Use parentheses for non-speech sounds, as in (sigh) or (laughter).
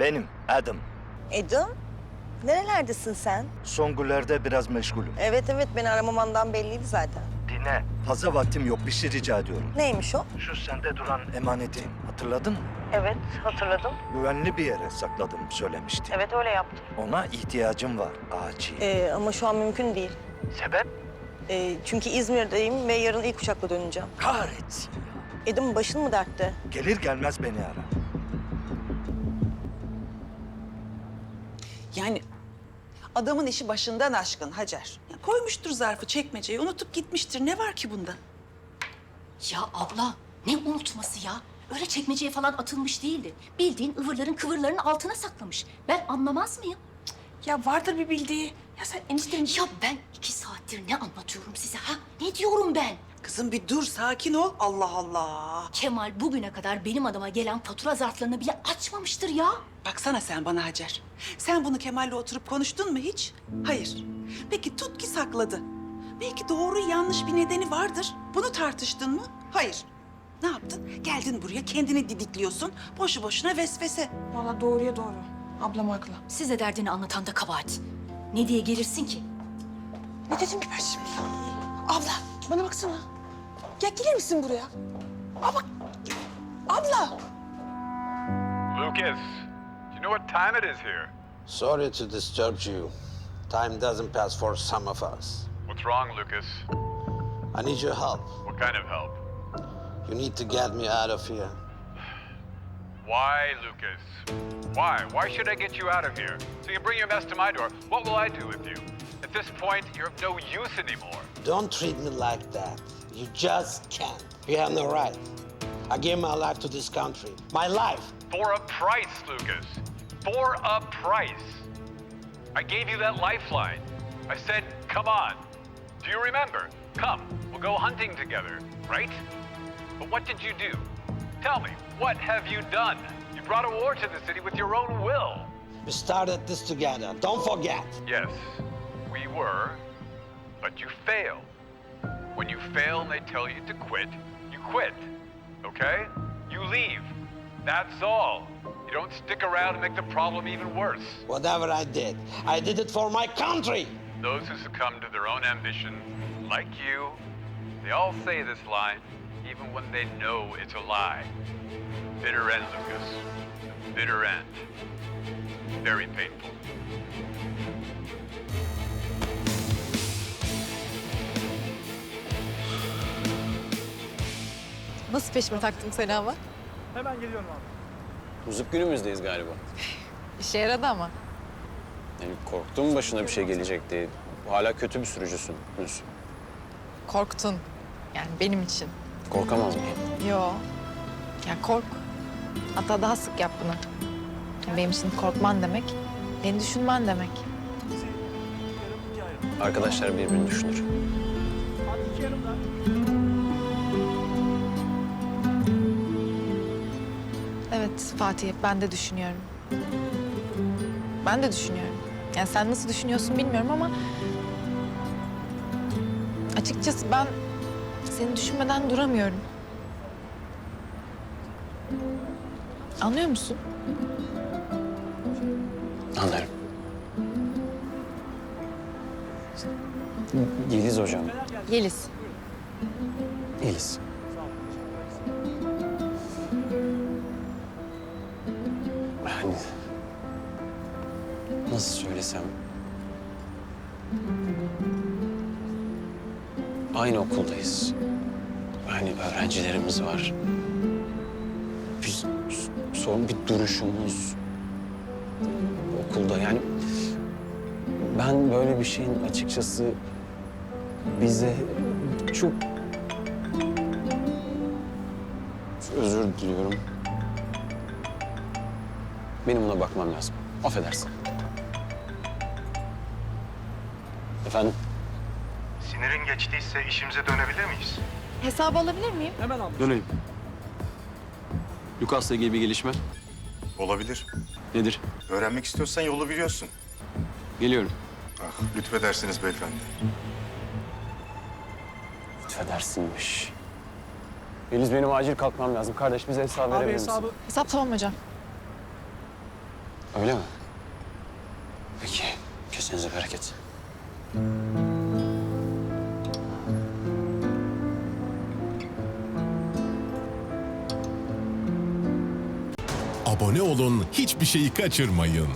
Benim Adam. Edim, nerelerdesin sen? Son günlerde biraz meşgulüm. Evet evet beni aramamandan belliydi zaten. Dinle. Fazla vaktim yok. Bir şey rica ediyorum. Neymiş o? Şu sende duran emaneti hatırladın mı? Evet hatırladım. Güvenli bir yere sakladım söylemiştin. Evet öyle yaptım. Ona ihtiyacım var acil. Ee, ama şu an mümkün değil. Sebep? Ee, çünkü İzmir'deyim ve yarın ilk uçakla döneceğim. Kahretsin. Edim başın mı dertte? Gelir gelmez beni ara. Yani adamın işi başından aşkın Hacer. Ya koymuştur zarfı çekmeceyi unutup gitmiştir. Ne var ki bunda? Ya abla ne unutması ya? Öyle çekmeceye falan atılmış değildi. Bildiğin ıvırların kıvırların altına saklamış. Ben anlamaz mıyım? Ya vardır bir bildiği. Ya sen eniştenin... Ya ben iki saattir ne anlatıyorum size ha? Ne diyorum ben? Kızım bir dur sakin ol. Allah Allah. Kemal bugüne kadar benim adama gelen fatura zarflarını bile açmamıştır ya. Baksana sen bana Hacer. Sen bunu Kemal'le oturup konuştun mu hiç? Hayır. Peki tut ki sakladı. Belki doğru yanlış bir nedeni vardır. Bunu tartıştın mı? Hayır. Ne yaptın? Geldin buraya kendini didikliyorsun. Boşu boşuna vesvese. Valla doğruya doğru. Ablam haklı. Size derdini anlatan da kabahat. Ne diye gelirsin ki? Ne dedim ki ben şimdi? Abla bana baksana. Ya gelir misin buraya? Aa bak. Abla. Lucas, do you know what time it is here? Sorry to disturb you. Time doesn't pass for some of us. What's wrong, Lucas? I need your help. What kind of help? You need to get me out of here. Why, Lucas? Why? Why should I get you out of here? So you bring your mess to my door. What will I do with you? At this point, you're of no use anymore. Don't treat me like that. You just can't. You have no right. I gave my life to this country. My life. For a price, Lucas. For a price. I gave you that lifeline. I said, come on. Do you remember? Come, we'll go hunting together, right? But what did you do? Tell me, what have you done? You brought a war to the city with your own will. We started this together. Don't forget. Yes, we were, but you failed. When you fail and they tell you to quit, you quit. Okay? You leave. That's all. You don't stick around and make the problem even worse. Whatever I did, I did it for my country. Those who succumb to their own ambition, like you, they all say this line, even when they know it's a lie. Bitter end, Lucas. Bitter end. Very painful. Nasıl peşime taktım seni ama? Müzik günümüzdeyiz galiba. (sighs) İşe yaradı ama. Yani korktum başına bir şey gelecek diye. Hala kötü bir sürücüsün Yunus. Korktun. Yani benim için. Korkamaz mıyım? Yo. Ya kork. Hatta daha sık yap bunu. Benim için korkman demek, beni düşünmen demek. Arkadaşlar birbirini düşünür. Evet Fatih, ben de düşünüyorum. Ben de düşünüyorum. Yani sen nasıl düşünüyorsun bilmiyorum ama... Açıkçası ben seni düşünmeden duramıyorum. Anlıyor musun? Anlarım. Yeliz hocam. Yeliz. Yeliz. Yani nasıl söylesem aynı okuldayız. Aynı öğrencilerimiz var. Biz son bir duruşumuz okulda yani ben böyle bir şeyin açıkçası bize çok özür diliyorum. Benim buna bakmam lazım. Affedersin. Efendim? Sinirin geçtiyse işimize dönebilir miyiz? Hesabı alabilir miyim? Döneyim. Lucas'la ilgili bir gelişme Olabilir. nedir? Öğrenmek istiyorsan yolu biliyorsun. Geliyorum. Ah, lütfedersiniz beyefendi. Lütfedersinmiş. Yeliz benim acil kalkmam lazım. Kardeş bize hesap verebilir misin? Hesap tamam hocam. Öyle mi? Peki. Kesinize bereket. Abone olun, hiçbir şeyi kaçırmayın.